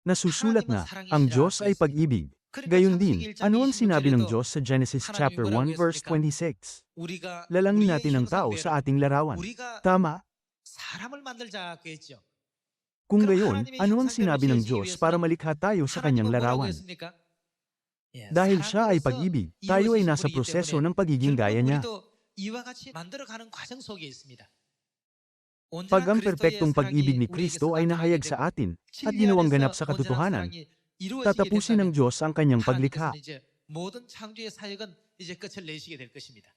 Nasusulat na, ang Diyos ay pag-ibig. Gayon din, ano ang sinabi ng Diyos sa Genesis chapter 1 verse 26? Lalangin natin ang tao sa ating larawan. Tama? Kung gayon, ano ang sinabi ng Diyos para malikha tayo sa kanyang larawan? Dahil siya ay pag-ibig, tayo ay nasa proseso ng pagiging gaya niya. Pag ang 그리스도의 perpektong 사랑이 pag-ibig ni 우리에게서 Kristo ay 나타나기 nahayag 때문에 sa atin, at 진리 ginawang 안에서 ganap sa 온전한 katotohanan, 사랑이 이루어지게 tatapusin ng 된다면 Diyos ang kanyang paglikha. 하나님께서는 이제 모든 창조의 사역은 이제 끝을 내시게 될 것입니다.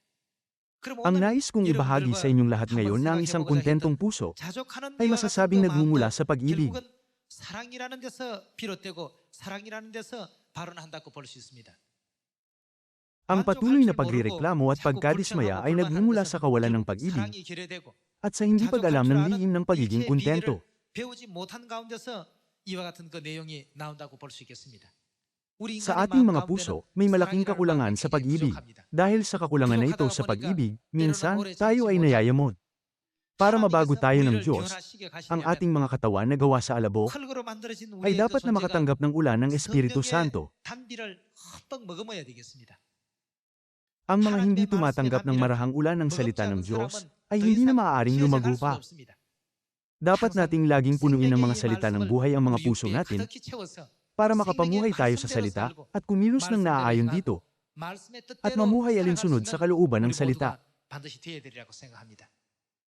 그럼 Ang 오늘 nais kong ibahagi sa inyong lahat ngayon na ang isang kontentong puso 자족하는 ay 데와 masasabing 같은 그 nagmumula 마음도 sa pag-ibig. 결국은 사랑이라는 데서 비롯되고 사랑이라는 데서 발원한다고 볼 수 있습니다. Ang 만족할 patuloy na 줄 모르고 pagrereklamo at 자꾸 pagkadismaya 불평하고 ay 불만하는 nagmumula 것은 sa kawalan ng 결국 pag-ibig 사랑이 결여되고 at sa hindi pag-alam ng lihim ng pagiging kontento. Sa ating mga puso, may malaking kakulangan sa pag-ibig. Dahil sa kakulangan na ito sa pag-ibig, minsan tayo ay nayayamon. Para mabago tayo ng Diyos, ang ating mga katawan na gawa sa alabo ay dapat na makatanggap ng ulan ng Espiritu Santo. Ang mga hindi tumatanggap ng marahang ulan ng salita ng Diyos ay hindi na maaaring lumago. Dapat nating laging punuin ng mga salita ng buhay ang mga puso natin para makapamuhay tayo sa salita at kumilos ng naaayon dito. At mamuhay alinsunod sa kalooban ng salita.